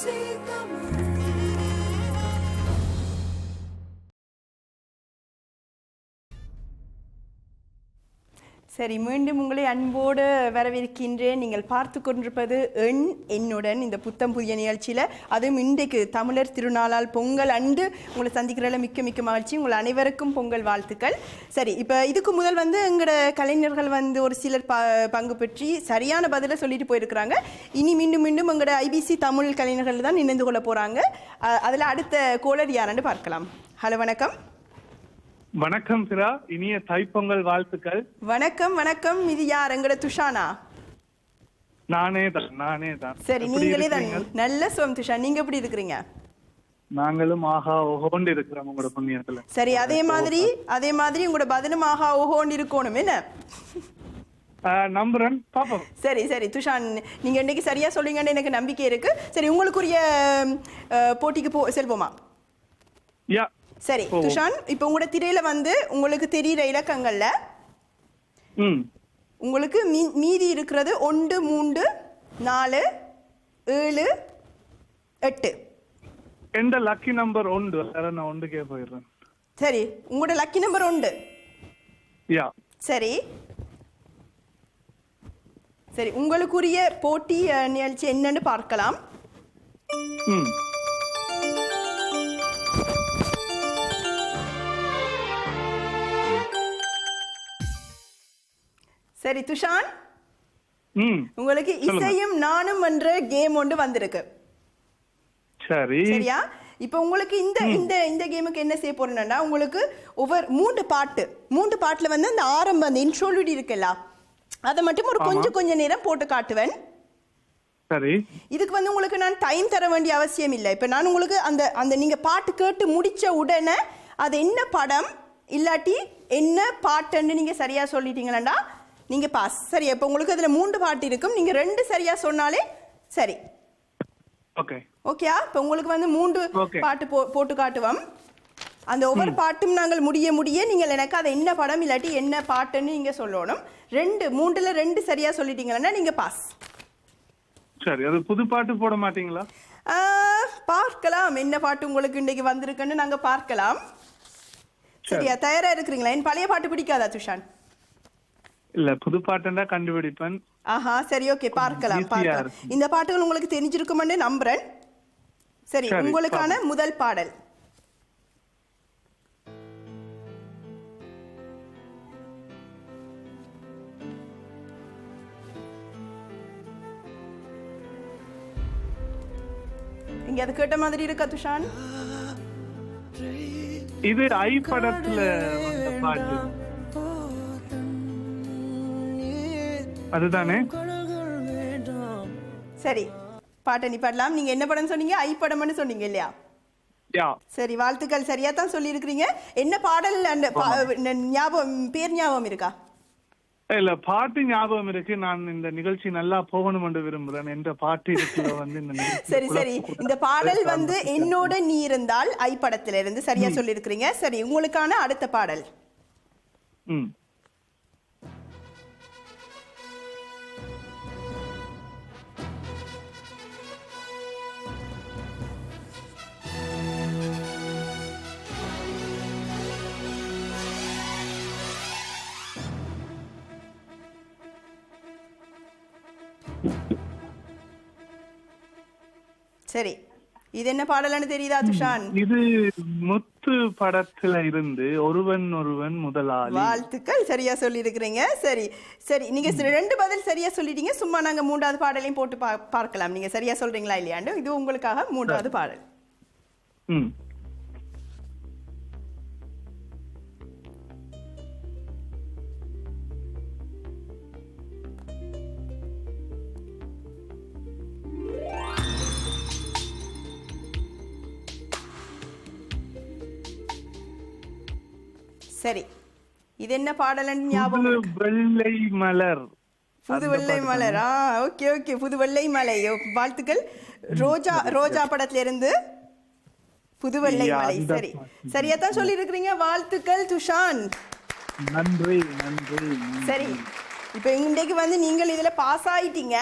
see the moon. சரி மீண்டும் உங்களை அன்போடு வரவேற்கின்றேன். நீங்கள் பார்த்து கொண்டிருப்பது எண் என்னுடன் இந்த புத்தம் புதிய நிகழ்ச்சியில். அதுவும் இன்றைக்கு தமிழர் திருநாளால் பொங்கல் அன்று உங்களை சந்திக்கிறதில் மிக்க மிக்க மகிழ்ச்சி. உங்கள் அனைவருக்கும் பொங்கல் வாழ்த்துக்கள். சரி இப்போ இதுக்கு முதல் வந்து எங்களோட கலைஞர்கள் வந்து ஒரு சிலர் ப பங்கு பெற்றி சரியான பதிலை சொல்லிட்டு போயிருக்கிறாங்க. இனி மீண்டும் மீண்டும் எங்களோட ஐபிசி தமிழ் கலைஞர்கள் தான் இணைந்து கொள்ள போகிறாங்க அதில் அடுத்த கோலர் யாருன்னு பார்க்கலாம். ஹலோ வணக்கம். வணக்கம் சிரா இனிய தைப்பொங்கல் வாழ்த்துக்கள். வணக்கம் வணக்கம். இது யார்? எங்களோட துஷானா? நானே தான் நானே தான். சரி நீங்களே தான்? நல்ல சுகம் துஷா. நீங்க எப்படி இருக்கிறீங்க? நாங்களும் ஆஹா ஓஹோண்டு இருக்கிறோம் உங்களோட புண்ணியத்துல. சரி அதே மாதிரி அதே மாதிரி உங்களோட பதிலும் ஆஹா ஓஹோன்னு இருக்கணும். என்ன? நம்புறேன். பாப்போம். சரி சரி. துஷான் நீங்க இன்னைக்கு சரியா சொல்லுங்கன்னு எனக்கு நம்பிக்கை இருக்கு. சரி உங்களுக்குரிய போட்டிக்கு போ செல்வோமா? யா சரி. துஷான் இப்போ உங்களோட திரையில வந்து உங்களுக்கு தெரியிற இலக்கங்கள்ல உங்களுக்கு மீ- மீதி இருக்கிறது ஒன்று மூன்று நாலு ஏழு எட்டு. எந்த லக்கி நம்பர் வேற நான் ஒன்றுக்கே போயிடுறேன். சரி உங்களோட லக்கி நம்பர் உண்டு யா. சரி. சரி உங்களுக்குரிய போட்டி நிகழ்ச்சி என்னன்னு பார்க்கலாம். ம். சரி துஷான்? உங்களுக்கு. இசையும் நானும் என்ற கேம் ஒன்று வந்திருக்கு. சரி. சரியா? இப்போ உங்களுக்கு இந்த இந்த இந்த கேமுக்கு என்ன செய்ய போறேன்னா உங்களுக்கு ஒவ்வொரு மூன்று பாட்டு மூன்று பாட்டுல வந்து அந்த ஆரம்ப அந்த இன்ட்ரோலுடி இருக்குல்ல அதை மட்டும் ஒரு கொஞ்சம் கொஞ்சம் நேரம் போட்டு காட்டுவேன். சரி. இதுக்கு வந்து உங்களுக்கு நான் டைம் தர வேண்டிய அவசியம் இல்லை. இப்போ நான் உங்களுக்கு அந்த அந்த நீங்கள் பாட்டு கேட்டு முடிச்ச உடனே அது என்ன படம் இல்லாட்டி என்ன பாட்டுன்னு நீங்கள் சரியாக சொல்லிட்டீங்களா நீங்கள் பாஸ் சரி இப்போ உங்களுக்கு அதில் மூன்று பாட்டு இருக்கும். நீங்கள் ரெண்டு சரியாக சொன்னாலே சரி. ஓகே. ஓகேயா இப்போ உங்களுக்கு வந்து மூன்று. பாட்டு போ போட்டு காட்டுவோம். அந்த ஒவ்வொரு பாட்டும் நாங்கள் முடிய முடிய நீங்கள் எனக்கு அதை என்ன படம் இல்லாட்டி என்ன பாட்டுன்னு நீங்கள் சொல்லணும். ரெண்டு மூன்றில் ரெண்டு சரியாக சொல்லிட்டீங்கன்னா நீங்கள் பாஸ் சரி அது புது பாட்டு போட மாட்டீங்களா? பார்க்கலாம். என்ன பாட்டு உங்களுக்கு இன்னைக்கு வந்திருக்குன்னு நாங்க பார்க்கலாம். சரியா? தயாரா இருக்கிறீங்களா? என் பழைய பாட்டு பிடிக்காதா துஷான்? இல்ல புது பாட்டுன்னா கண்டுபிடிப்பேன். ஆஹா சரி ஓகே பார்க்கலாம் பார்க்கலாம். இந்த பாட்டுகள் உங்களுக்கு தெரிஞ்சிருக்குமென்னு நம்புறேன். சரி உங்களுக்கான முதல் பாடல். இங்க அது கேட்ட மாதிரி இருக்கா துஷான்? இது ஐ படத்துல பாட்டு. அதுதானே? சரி பாட்டை நிப்பாடலாம் நீங்க என்ன படம் சொன்னீங்க? ஐ படம்னு சொன்னீங்க இல்லையா? சரி வாழ்த்துக்கள். சரியா தான் சொல்லியிருக்கிறீங்க. என்ன பாடல் அந்த ஞாபகம் பேர் ஞாபகம் இருக்கா? இல்ல பாட்டு ஞாபகம் இருக்கு. நான் இந்த நிகழ்ச்சி நல்லா போகணும் என்று விரும்புறேன் என்ற பாட்டு வந்து இந்த சரி சரி. இந்த பாடல் வந்து என்னோட நீ இருந்தால் ஐ படத்துல இருந்து சரியா சொல்லியிருக்கிறீங்க. சரி உங்களுக்கான அடுத்த பாடல். ம். சரி. இது என்ன பாடல்னு தெரியுதா துஷான்? இது முத்து படத்துல இருந்து ஒருவன் ஒருவன் முதலாளி. வாழ்த்துக்கள் சரியா சொல்லியிருக்கிறீங்க. சரி சரி நீங்க ரெண்டு பதில் சரியா சொல்லிட்டீங்க. சும்மா நாங்க மூன்றாவது பாடலையும் போட்டு பார்க்கலாம். நீங்க சரியா சொல்றீங்களா இல்லையாண்டு? இது உங்களுக்காக மூன்றாவது பாடல். ம். சரி. இது என்ன பாடல்னு ஞாபகம்? வெள்ளை மலர். புது வெள்ளை மலர்? ஆ ஓகே ஓகே. புது வெள்ளை மலை. வாழ்த்துக்கள். ரோஜா ரோஜா படத்துல இருந்து புது வெள்ளை மலை. சரி. சரியா தான் சொல்லி இருக்கிறீங்க வாழ்த்துக்கள் துஷான். நன்றி நன்றி சரி. இப்போ இன்றைக்கு வந்து நீங்கள் இதுல பாஸ் ஆயிட்டீங்க.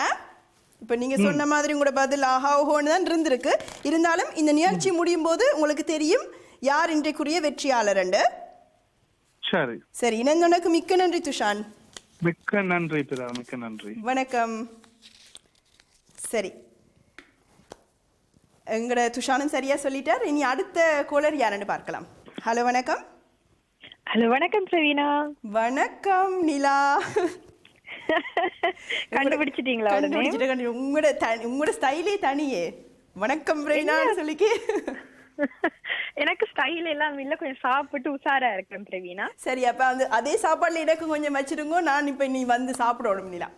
இப்போ நீங்க சொன்ன மாதிரி உங்களோட பதில் ஆஹா ஓஹோன்னு தான் இருந்திருக்கு. இருந்தாலும் இந்த நிகழ்ச்சி முடியும் போது உங்களுக்கு தெரியும் யார் இன்றைக்குரிய வெற்றியாளர் சரி. சரி இணைந்தோனுக்கு மிக்க நன்றி துஷான். மிக்க நன்றி பிதா மிக்க நன்றி. வணக்கம். சரி. எங்கட துஷானும் சரியா சொல்லிட்டார். இனி அடுத்த கோலர் யாருன்னு பார்க்கலாம். ஹலோ வணக்கம். ஹலோ வணக்கம் பிரவீனா. வணக்கம் நிலா. கண்டுபிடிச்சிட்டீங்களா கண்டுபிடிச்சிட்டு கண்டு உங்களோட உங்களோட ஸ்டைலே தனியே. வணக்கம் பிரவீனான்னு சொல்லிக்கி. எனக்கு ஸ்டைல் எல்லாம் இல்ல. கொஞ்சம் சாப்பிட்டு உஷாரா இருக்கேன் பிரவீனா. சரி அப்ப அந்த அதே சாப்பாடுல எனக்கு கொஞ்சம் வச்சிருங்க. நான் இப்ப நீ வந்து சாப்பிடணும் நிலா.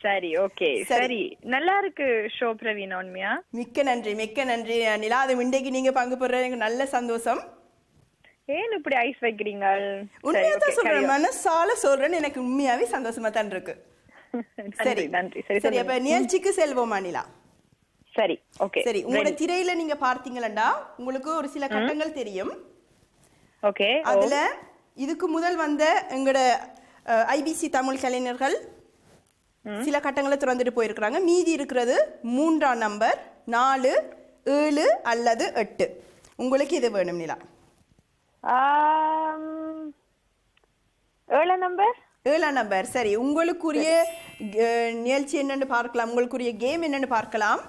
சரி ஓகே சரி. நல்லா இருக்கு ஷோ பிரவீனா உண்மையா? மிக்க நன்றி மிக்க நன்றி. நிலா அது இன்றைக்கு நீங்க பங்கு பெற எனக்கு நல்ல சந்தோஷம். ஏன் இப்படி ஐஸ் வைக்கிறீங்க உண்மையா தான் சொல்றேன். மனசால சொல்றேன் எனக்கு உண்மையாவே சந்தோஷமா தான் இருக்கு. சரி. நன்றி. சரி சரி அப்ப நிகழ்ச்சிக்கு செல்வோமா நிலா? சரி ஓகே சரி உங்களோட திரையில நீங்க பார்த்தீங்களா உங்களுக்கு ஒரு சில கட்டங்கள் தெரியும். ஓகே அதுல இதுக்கு முதல் வந்த எங்களோட ஐபிசி தமிழ் கலைஞர்கள் சில கட்டங்களை திறந்துட்டு போயிருக்கிறாங்க. மீதி இருக்கிறது மூன்றாம் நம்பர் நாலு ஏழு அல்லது எட்டு. உங்களுக்கு இது வேணும் நிலா? ஏழாம் நம்பர் ஏழாம் நம்பர் சரி. உங்களுக்குரிய நிகழ்ச்சி என்னன்னு பார்க்கலாம். உங்களுக்குரிய கேம் என்னன்னு பார்க்கலாம்.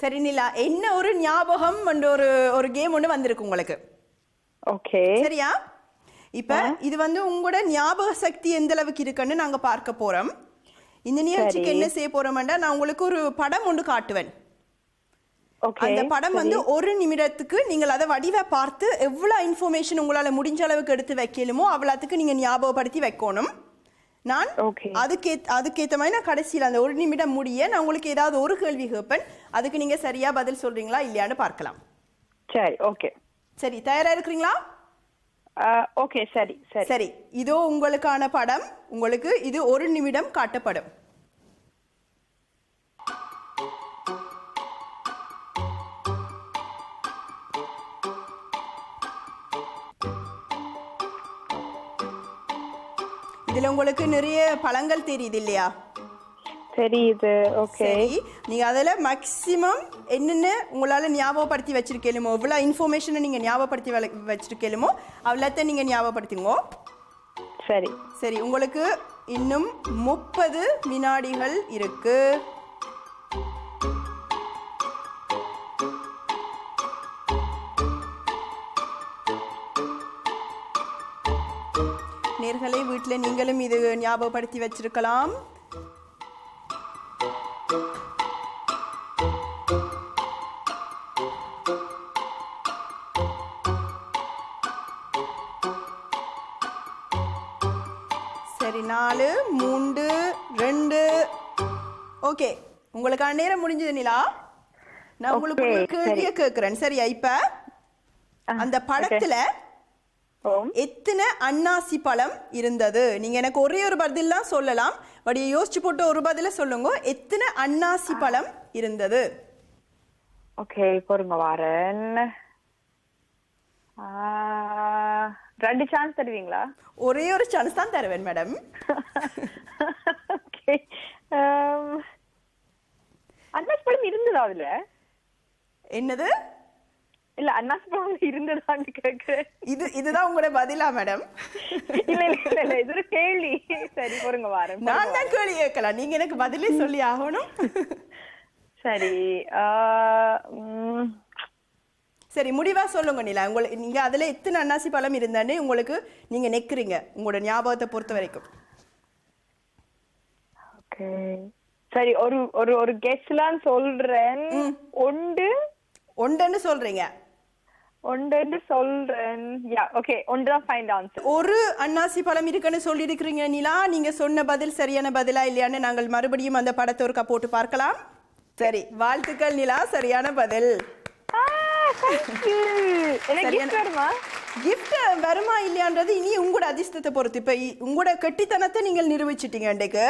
சரி நிலா என்ன ஒரு ஞாபகம் ஒரு ஒரு கேம் ஒன்று வந்திருக்கு உங்களுக்கு? ஓகே. சரியா? இப்ப இது வந்து உங்களோட ஞாபக சக்தி எந்த அளவுக்கு இருக்குன்னு நாங்க பார்க்க போறோம். இந்த நிகழ்ச்சிக்கு என்ன செய்ய போறோம்னா நான் உங்களுக்கு ஒரு படம் ஒன்று காட்டுவேன். அந்த படம் வந்து ஒரு நிமிடத்துக்கு நீங்கள் அதை வடிவ பார்த்து எவ்வளவு இன்ஃபர்மேஷன் உங்களால முடிஞ்ச அளவுக்கு எடுத்து வைக்கலுமோ அவ்வளவுக்கு நீங்க ஞாபகப்படுத்தி வைக்கணும். நான். அதுக்கே அதுக்கேற்ற மாதிரி நான் கடைசியில் அந்த ஒரு நிமிடம் முடிய நான் உங்களுக்கு ஏதாவது ஒரு கேள்வி கேட்பேன். அதுக்கு நீங்க சரியா பதில் சொல்றீங்களா இல்லையான்னு பார்க்கலாம். சரி ஓகே சரி தயாரா இருக்கிறீங்களா? ஓகே சரி சரி. சரி இதோ உங்களுக்கான படம். உங்களுக்கு இது ஒரு நிமிடம் காட்டப்படும். இதுல உங்களுக்கு நிறைய பழங்கள் தெரியுது இல்லையா தெரியுது ஓகே நீங்க அதுல மேக்ஸிமம் என்னென்ன உங்களால ஞாபகப்படுத்தி வச்சிருக்கலுமோ எவ்வளவு இன்ஃபர்மேஷனை நீங்க ஞாபகப்படுத்தி வச்சிருக்கலுமோ அவ்வளோத்த நீங்க ஞாபகப்படுத்துங்க சரி. சரி உங்களுக்கு இன்னும் முப்பது வினாடிகள் இருக்கு. நேர்களை வீட்டில் நீங்களும் இது ஞாபகப்படுத்தி வச்சிருக்கலாம். சரி நாலு மூன்று ரெண்டு. ஓகே உங்களுக்கான நேரம் முடிஞ்சது நிலா. நான் உங்களுக்கு கேள்வியை கேட்கிறேன். சரியா இப்ப? அந்த படத்துல எத்தனை அன்னாசி பழம் இருந்தது? நீங்க எனக்கு ஒரே ஒரு பதில் தான் சொல்லலாம். பட் யோசிச்சு போட்டு ஒரு பதில சொல்லுங்க. எத்தனை அன்னாசி பழம் இருந்தது? ஓகே பொறுங்க வாரன். ரெண்டு சான்ஸ் தருவீங்களா? ஒரே ஒரு சான்ஸ் தான் தருவேன் மேடம் ஓகே அன்னாசி பழம் இருந்ததா அதுல? என்னது? இல்ல அன்னாசி பழம் இருந்ததான்னு கேக்குறேன். இது இதுதான் உங்களோட பதிலா மேடம்? இல்ல இல்ல இல்ல இது ஒரு கேள்வி. சரி பொறுங்க வாரன் நான் தான் கேள்வி கேட்கலாம். நீங்க எனக்கு பதிலே சொல்லி ஆகணும். சரி சரி முடிவா சொல்லுங்க நிலா. உங்களை நீங்க அதுல எத்தனை அன்னாசி பழம் இருந்தானே உங்களுக்கு நீங்க நெக்குறீங்க உங்களோட ஞாபகத்தை பொறுத்த வரைக்கும். ஓகே. சரி ஒரு ஒரு ஒரு கெஸ்ட்லாம் சொல்றேன். ஒன்று. ஒன்றுன்னு சொல்றீங்க. ஒன்று சொல்றேன். யா ஓகே ஒன்று தான் ஃபைண்ட் ஆன்சர் ஒரு அன்னாசி பழம் இருக்குன்னு சொல்லி இருக்கிறீங்க நிலா. நீங்க சொன்ன பதில் சரியான பதிலா இல்லையான்னு நாங்கள் மறுபடியும் அந்த படத்தை ஒருக்கா போட்டு பார்க்கலாம். சரி வாழ்த்துக்கள் நிலா சரியான பதில். gift வருமா இல்லையான்றது இனி உங்களோட அதிர்ஷ்டத்தை பொறுத்து. இப்ப உங்களோட கெட்டித்தனத்தை நீங்கள் நிரூபிச்சிட்டீங்க இன்றைக்கு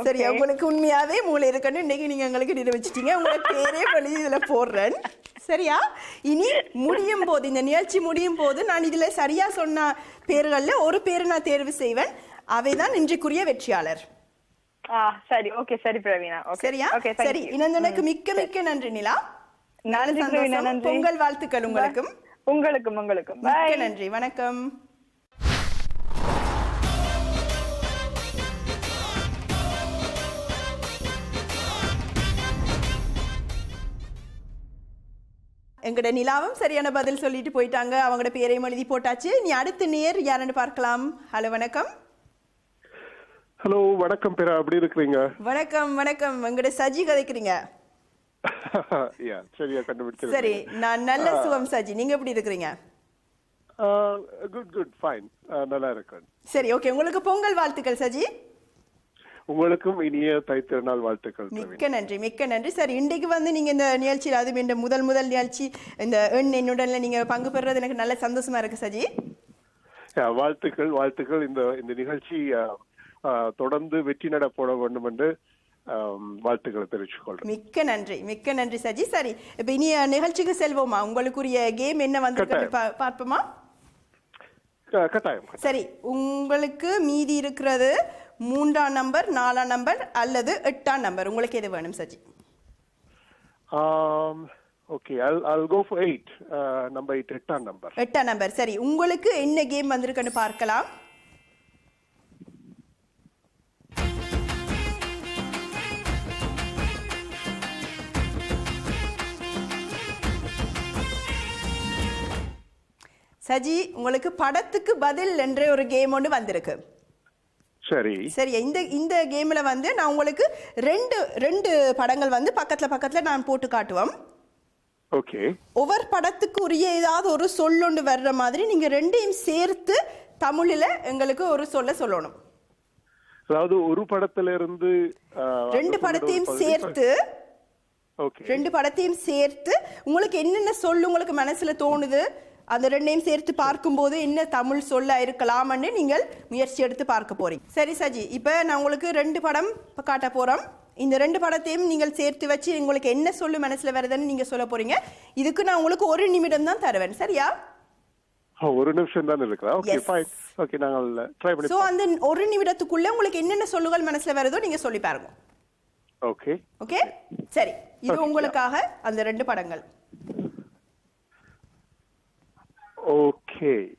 சரி உங்களுக்கு உண்மையாவே மூளை இருக்குன்னு இன்னைக்கு நீங்க எங்களுக்கு நிரூபிச்சிட்டீங்க. உங்களோட பேரே வழி இதுல போடுறேன். சரியா? இனி முடியும் போது இந்த நிகழ்ச்சி முடியும் போது நான் இதுல சரியா சொன்ன பேர்கள்ல ஒரு பேரை நான் தேர்வு செய்வேன். அவைதான் இன்றைக்குரிய வெற்றியாளர். சரி. ஓகே சரி பிரவீனா. சரியா? சரி இனந்தனுக்கு மிக்க மிக்க நன்றி நிலா. பொங்கல் வாழ்த்துக்கள் உங்களுக்கும். உங்களுக்கும் உங்களுக்கும். நன்றி. வணக்கம். எங்கட நிலாவும் சரியான பதில் சொல்லிட்டு போயிட்டாங்க. அவங்களோட பேரையும் எழுதி போட்டாச்சு. நீ அடுத்த நேர் யாருன்னு பார்க்கலாம். ஹலோ வணக்கம். ஹலோ வணக்கம் பேரா. எப்படி இருக்கிறீங்க? வணக்கம் வணக்கம். எங்கட சஜி கதைக்கிறீங்க? சரி நான் நல்ல சுகம் சஜி. நீங்க எப்படி இருக்கிறீங்க? குட் குட் ஃபைன் நல்லா இருக்கேன். சரி ஓகே. உங்களுக்கு பொங்கல் வாழ்த்துக்கள் சஜி. உங்களுக்கும் இனிய தைத்திருநாள் வாழ்த்துக்கள் மிக்க நன்றி மிக்க நன்றி. சார் இன்றைக்கு வந்து நீங்க இந்த நிகழ்ச்சியில் அதுவும் இந்த முதல் முதல் நிகழ்ச்சி இந்த எண் என்னுடன்ல நீங்க பங்கு பெறுறது எனக்கு நல்ல சந்தோஷமா இருக்கு சஜி. வாழ்த்துக்கள் வாழ்த்துக்கள். இந்த இந்த நிகழ்ச்சி தொடர்ந்து வெற்றி நட போட வேண்டும் என்று வாழ்த்துக்களை தெரிவித்துக் கொள்றேன் மிக்க நன்றி மிக்க நன்றி சஜி. சரி இப்ப இனி நிகழ்ச்சிக்கு செல்வோமா? உங்களுக்குரிய கேம் என்ன வந்து. பார்ப்போமா? கட்டாயம். சரி உங்களுக்கு மீதி இருக்கிறது மூன்றாம் நம்பர் நாலாம் நம்பர் அல்லது எட்டாம் நம்பர்? உங்களுக்கு எது வேணும் Saji? Okay I'll I'll go for eight number eight எட்டாம் நம்பர். எட்டாம் நம்பர். சரி உங்களுக்கு என்ன கேம் வந்திருக்குன்னு பார்க்கலாம். சஜி உங்களுக்கு படத்துக்கு பதில் என்ற ஒரு கேம் ஒன்று வந்திருக்கு. சரி. சரி இந்த இந்த கேமில் வந்து நான் உங்களுக்கு ரெண்டு ரெண்டு படங்கள் வந்து பக்கத்தில் பக்கத்தில் நான் போட்டு காட்டுவோம். ஓகே. ஒவ்வொரு படத்துக்கு உரிய ஏதாவது ஒரு சொல்லொண்டு வர்ற மாதிரி நீங்க ரெண்டையும் சேர்த்து தமிழில் எங்களுக்கு ஒரு சொல்ல சொல்லணும். அதாவது ஒரு படத்துல இருந்து ரெண்டு படத்தையும் சேர்த்து ஓகே. ரெண்டு படத்தையும் சேர்த்து உங்களுக்கு என்னென்ன சொல்லு உங்களுக்கு மனசுல தோணுது? அந்த ரெண்டையும் சேர்த்து பார்க்கும்போது என்ன தமிழ் சொல்ல இருக்கலாம்னு நீங்கள் முயற்சி எடுத்து பார்க்க போறீங்க. சரி சஜி இப்போ நான் உங்களுக்கு ரெண்டு படம் காட்ட போறோம். இந்த ரெண்டு படத்தையும் நீங்கள் சேர்த்து வச்சு உங்களுக்கு என்ன சொல்லு மனசுல வருதுன்னு நீங்க சொல்ல போறீங்க. இதுக்கு நான் உங்களுக்கு ஒரு நிமிடம் தான் தருவேன். சரியா? ஒரு நிமிஷம் தான் இருக்கிறா ஓகே. ஃபைன் ஓகே நாங்கள் ட்ரை பண்ணி சோ அந்த ஒரு நிமிடத்துக்குள்ள உங்களுக்கு என்னென்ன சொல்லுகள் மனசுல வருதோ நீங்க சொல்லி பாருங்க. ஓகே ஓகே சரி இது உங்களுக்காக அந்த ரெண்டு படங்கள். ஓகே.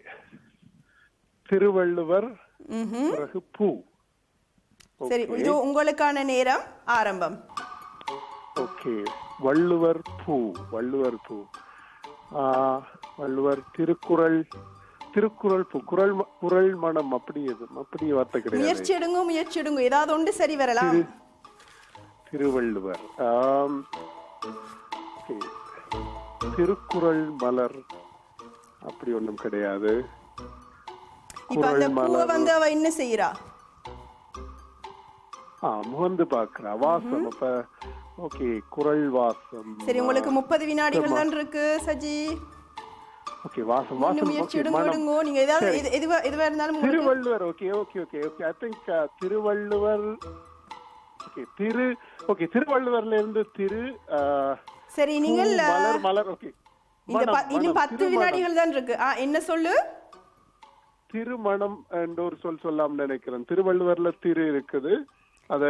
திருவள்ளுவர் பிறகு பூ. சரி இது உங்களுக்கான நேரம் ஆரம்பம். ஓகே. வள்ளுவர் பூ வள்ளுவர் பூ. வள்ளுவர் திருக்குறள் திருக்குறள் பூ குரல் குரல் மனம் அப்படி எது அப்படி வார்த்தை கிடையாது. முயற்சி எடுங்க முயற்சி எடுங்க ஏதாவது ஒன்று சரி வரலாம். திரு- திருவள்ளுவர். திருக்குறள் மலர் அப்படி ஒண்ணும் கிடையாது. இப்ப அந்த பூவை. வந்து அவ என்ன செய்யறா ஆ முகந்து பாக்குறா வாசம் அப்ப ஓகே குரல் வாசம். சரி உங்களுக்கு முப்பது வினாடிகள் தான் இருக்கு சஜி. ஓகே வாசம் வாசம் முயற்சி எடுங்க நீங்க ஏதாவது எதுவா எதுவா இருந்தாலும் Thiruvalluvar okay okay okay okay. I think Thiruvalluvar okay Thiru okay திருவள்ளுவர்ல இருந்து திரு சரி நீங்கள் மலர் மலர் ஓகே. இந்த இன்னும் பத்து வினாடிகள் தான் இருக்கு. என்ன சொல்லு? திருமணம் என்ற ஒரு சொல் சொல்லாம் நினைக்கிறேன். திருவள்ளுவர்ல திரு இருக்குது. அது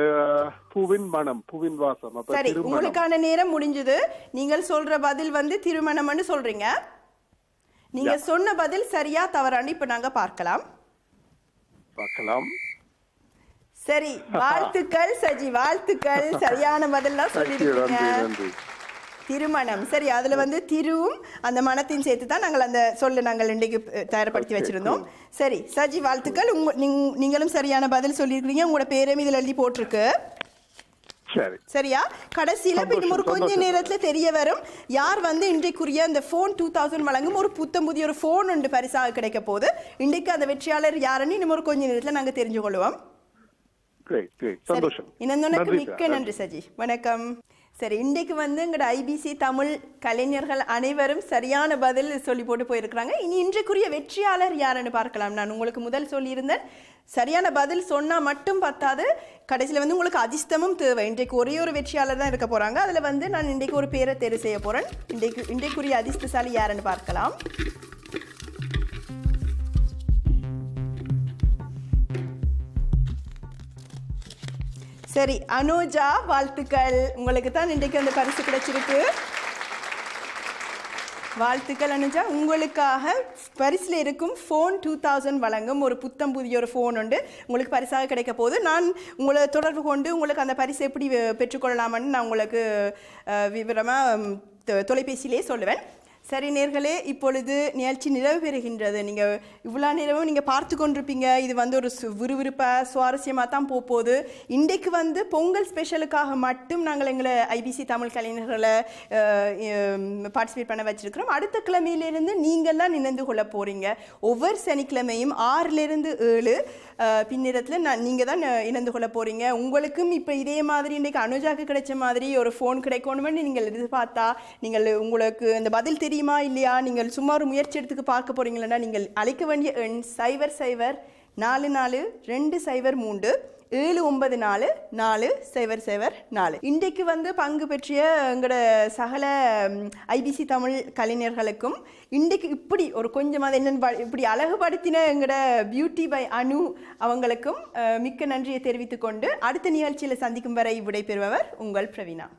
பூவின் மனம் பூவின் வாசம். சரி உங்களுக்கான நேரம் முடிஞ்சது. நீங்கள் சொல்ற பதில் வந்து திருமணம்னு சொல்றீங்க. நீங்க சொன்ன பதில் சரியா தவறான்னு இப்ப நாங்க பார்க்கலாம். பார்க்கலாம். சரி வாழ்த்துக்கள் சஜி வாழ்த்துக்கள். சரியான you, நன்றி. சொல்லிருக்கீங்க திருமணம். சரி அதுல வந்து திருவும் அந்த மனத்தையும் சேர்த்து தான் நாங்கள் அந்த சொல்ல நாங்கள் இன்றைக்கு தயார்படுத்தி வச்சிருந்தோம். சரி சஜி வாழ்த்துக்கள். உங்க நீங்க- நீங்களும் சரியான பதில் சொல்லியிருக்கீங்க உங்களோட பேரும் இதில் எழுதி போட்டிருக்கு. சரி. சரியா? கடைசியில இன்னும் ஒரு கொஞ்ச. நேரத்துல தெரிய வரும். யார் வந்து இன்றைக்குரிய அந்த ஃபோன் டூ தௌசண்ட் வழங்கும் ஒரு புத்தம் புதிய ஒரு ஃபோன் ஒன்று பரிசாக கிடைக்க போகுது. இன்றைக்கு அந்த வெற்றியாளர் யாருன்னு இன்னும் ஒரு கொஞ்ச நேரத்துல நாங்க தெரிஞ்சு கொள்வோம் நன்றி மிக்க. நன்றி சஜி. வணக்கம். சரி இன்றைக்கு வந்து எங்களோட ஐபிசி தமிழ் கலைஞர்கள் அனைவரும் சரியான பதில் சொல்லி போட்டு போயிருக்கிறாங்க. இனி இன்றைக்குரிய வெற்றியாளர் யாருன்னு பார்க்கலாம். நான் உங்களுக்கு முதல் சொல்லியிருந்தேன். சரியான பதில் சொன்னால் மட்டும் பத்தாது. கடைசியில் வந்து உங்களுக்கு அதிர்ஷ்டமும் தேவை. இன்றைக்கு ஒரே ஒரு வெற்றியாளர் தான் இருக்க போகிறாங்க அதில் வந்து நான் இன்றைக்கு ஒரு பேரை தேர்வு செய்ய போகிறேன் இன்றைக்கு இன்றைக்குரிய அதிர்ஷ்டசாலி யாருன்னு பார்க்கலாம். சரி அனுஜா வாழ்த்துக்கள். உங்களுக்கு தான் இன்றைக்கு அந்த பரிசு கிடைச்சிருக்கு. வாழ்த்துக்கள் அனுஜா. உங்களுக்காக பரிசில் இருக்கும் ஃபோன் டூ தௌசண்ட் வழங்கும் ஒரு புத்தம் புதிய ஒரு ஃபோன் உண்டு. உங்களுக்கு பரிசாக கிடைக்க போது நான் உங்களை தொடர்பு கொண்டு உங்களுக்கு அந்த பரிசு எப்படி பெற்றுக்கொள்ளலாம்னு நான் உங்களுக்கு விவரமாக தொலைபேசியிலே சொல்லுவேன். சரி நேர்களே இப்பொழுது நிகழ்ச்சி நிறைவு பெறுகின்றது. நீங்கள் இவ்வளோ நேரமும் நீங்கள் பார்த்து கொண்டிருப்பீங்க. இது வந்து ஒரு சு- விறுவிறுப்பாக சுவாரஸ்யமாக தான் போக போகுது. இன்றைக்கு வந்து பொங்கல் ஸ்பெஷலுக்காக மட்டும் நாங்கள் எங்களை ஐபிசி தமிழ் கலைஞர்களை பார்ட்டிசிபேட் பண்ண வச்சுருக்கிறோம். அடுத்த கிழமையிலேருந்து நீங்கள்லாம் நினைந்து கொள்ள போகிறீங்க ஒவ்வொரு சனிக்கிழமையும் ஆறுலேருந்து ஏழு பின்னிடத்தில் நான் நீங்கள் தான் இணைந்து கொள்ள போகிறீங்க உங்களுக்கும் இப்போ இதே மாதிரி இன்றைக்கு அனுஜாக்கு கிடைச்ச மாதிரி ஒரு ஃபோன் கிடைக்கணும்னு நீங்கள் எதிர்பார்த்தா நீங்கள் உங்களுக்கு அந்த பதில் தெரியுமா இல்லையா? நீங்கள் சும்மா ஒரு முயற்சி எடுத்துக்கு பார்க்க போகிறீங்களா நீங்கள் அழைக்க வேண்டிய எண் சைவர் சைவர் நாலு நாலு ரெண்டு சைவர் மூன்று ஏழு ஒன்பது நாலு நாலு சைவர் சைவர் நாலு. இன்றைக்கு வந்து பங்கு பெற்றிய எங்களோட சகல ஐபிசி தமிழ் கலைஞர்களுக்கும் இன்றைக்கு இப்படி ஒரு கொஞ்சமாக என்னென்னு இப்படி அழகுபடுத்தின எங்களோட பியூட்டி பை அனு அவங்களுக்கும் மிக்க நன்றியை தெரிவித்துக்கொண்டு அடுத்த நிகழ்ச்சியில் சந்திக்கும் வரை விடைபெறுபவர் உங்கள் பிரவீனா